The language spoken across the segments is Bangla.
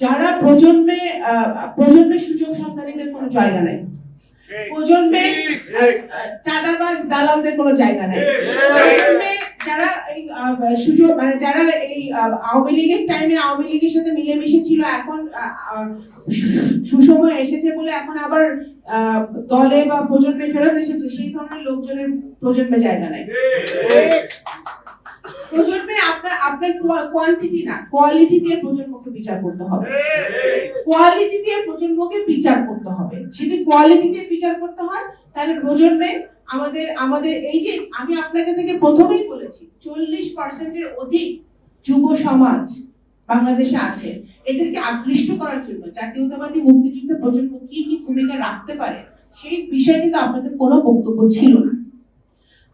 যারা প্রজন্মে আহ, প্রজন্মে সুযোগ সন্তানীদের কোনো জায়গা নাই। প্রজন্মে চাঁদাবাজ দালালদের কোনো জায়গা নাই। প্রজন্মে যারা এই সুযোগ মানে যারা এই আওয়ামী লীগের টাইমে আওয়ামী লীগের সাথে মিলেমিশে ছিল এখন সুসময় এসেছে বলে এখন আবার আহ, দলে বা প্রজন্মে ফেরত এসেছে সেই ধরনের লোকজনের প্রজন্মে জায়গা নেই। প্রজন্মে আপনার আপনার কোয়ান্টিটি না কোয়ালিটি দিয়ে প্রজন্মকে বিচার করতে হবে। কোয়ালিটি দিয়ে প্রজন্মকে বিচার করতে হবে। যদি কোয়ালিটি দিয়ে বিচার করতে হয়, তাহলে প্রজন্মে আমাদের আমাদের এই যে আমি আপনাকে থেকে প্রথমেই বলেছি, চল্লিশ পার্সেন্টের অধিক যুব সমাজ বাংলাদেশে আছে। এদেরকে আকৃষ্ট করার জন্য জাতীয়তাবাদী মুক্তিযুদ্ধের প্রজন্ম কি কি ভূমিকা রাখতে পারে, সেই বিষয়ে কিন্তু আপনাদের কোনো বক্তব্য ছিল না।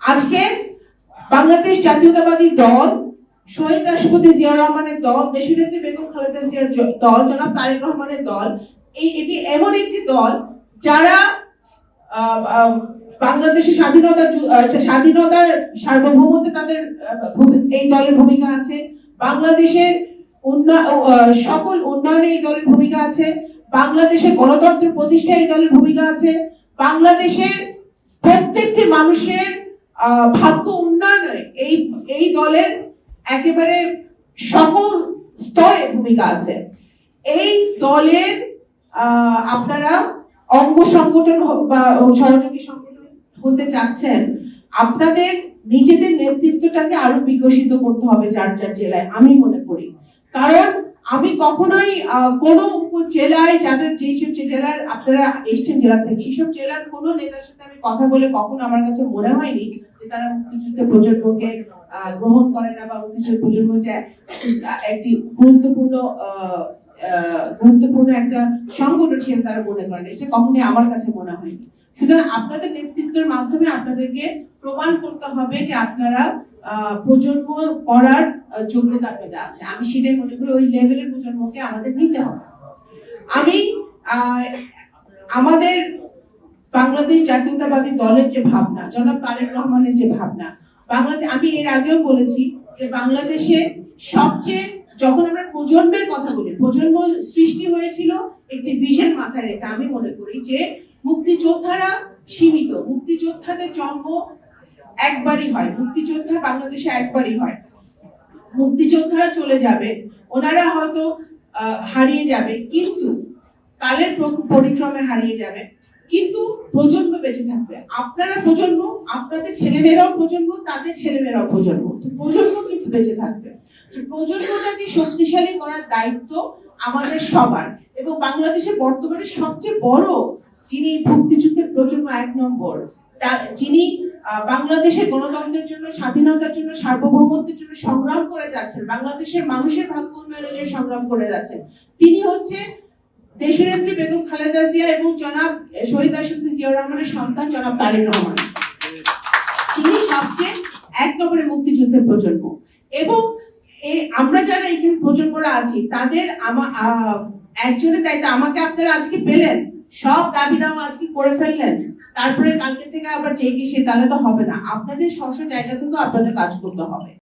আজকে বাংলাদেশ জাতীয়তাবাদী দল, শহীদ রাষ্ট্রপতি জিয়া রহমানের দল দেশের দেশনেত্রী বেগম খালেদা জিয়ার দল, জনাব তারেক রহমানের দল। এই এটি এমন একটি দল যারা বাংলাদেশের স্বাধীনতা স্বাধীনতার সার্বভৌমত্বে তাদের এই দলের ভূমিকা আছে। বাংলাদেশের সকল উন্নয়নে এই দলের ভূমিকা আছে। বাংলাদেশের গণতন্ত্র প্রতিষ্ঠায় এই দলের ভূমিকা আছে। বাংলাদেশের প্রত্যেকটি মানুষের ভাগ্য উন্নয়নে এই এই দলের একেবারে সকল স্তরে ভূমিকা আছে। এই দলের আপনারা অঙ্গ সংগঠন বা সহযোগী সংগঠন হতে চাচ্ছেন, আপনাদের নিজেদের নেতৃত্বটাকে আরও বিকশিত করতে হবে চার যার জেলায়, আমি মনে করি। কারণ আমি কখনোই কোনো জেলায় যাদের যেসব যে জেলার আপনারা এসছেন জেলা থেকে সেসব জেলার কোনো নেতার সাথে আমি কথা বলে কখনো আমার কাছে মনে হয়নি যে তারা মুক্তিযুদ্ধের প্রজন্মকে গ্রহণ করে না বা মুক্তিযুদ্ধের প্রজন্ম যে একটি গুরুত্বপূর্ণ গুরুত্বপূর্ণ একটা সংগঠন হিসেবে তারা মনে করেন। এটা কখনোই আমার কাছে মনে হয়নি। সুতরাং আপনাদের নেতৃত্বের মাধ্যমে আপনাদেরকে প্রমাণ করতে হবে যে আপনারা প্রজন্ম করার যোগ্যতা আছে। আমি সেটাই মনে করি, ওই লেভেলের প্রজন্মকে আমাদের নিতে হবে। আমি আমাদের বাংলাদেশ জাতীয়তাবাদী দলের যে ভাবনা, জনাব তারেক রহমানের যে ভাবনা, বাংলাদেশ, আমি এর আগেও বলেছি যে বাংলাদেশে সবচেয়ে, যখন আমরা প্রজন্মের কথা বলি, প্রজন্ম সৃষ্টি হয়েছিল একটি ভিশন মাথায় রেখে, আমি মনে করি যে মুক্তিযোদ্ধারা সীমিত, মুক্তিযোদ্ধাদের জন্ম একবারই হয়। মুক্তিযোদ্ধা বাংলাদেশে একবারই হয়। মুক্তিযোদ্ধারা চলে যাবে। ওনারা হয়তো হারিয়ে যাবে। কিন্তু কালের পরিক্রমে হারিয়ে যাবে। কিন্তু প্রজন্ম বেঁচে থাকবে। আপনারা প্রজন্ম, আপনাদের ছেলেমেয়েরাও প্রজন্ম, তাদের ছেলেমেয়েরাও প্রজন্ম। প্রজন্ম কিন্তু বেঁচে থাকবে। প্রজন্মটাকে শক্তিশালী করার দায়িত্ব আমাদের সবার। এবং বাংলাদেশের বর্তমানে সবচেয়ে বড় যিনি মুক্তিযুদ্ধের প্রজন্ম, এক নম্বর। যিনি বাংলাদেশের গণতন্ত্রের জন্য, স্বাধীনতার জন্য, সার্বভৌমত্বের জন্য সংগ্রাম করে যাচ্ছেন, বাংলাদেশের মানুষের ভাগ্য উন্নয়নের জন্য সংগ্রাম করে যাচ্ছেন, তিনি হচ্ছে দেশনেত্রী বেগম খালেদা জিয়া এবং জনাব শহীদ রাষ্ট্রপতি জিয়াউর রহমানের সন্তান জনাব তারেক রহমান। তিনি সবচেয়ে এক নম্বরে মুক্তিযুদ্ধের প্রজন্ম। এবং আমরা যারা এখানে প্রজন্মরা আছি, তাদের আমা একজনের দায়িত্ব, আমাকে আপনারা আজকে পেলেন। সব দাবি দাও আজকে করে ফেললেন। তারপরে কালকে থেকে আবার যে কি সে তাহলে তো হবে না। আপনাদের সব জায়গা থেকেও আপনাদের কাজ করতে হবে।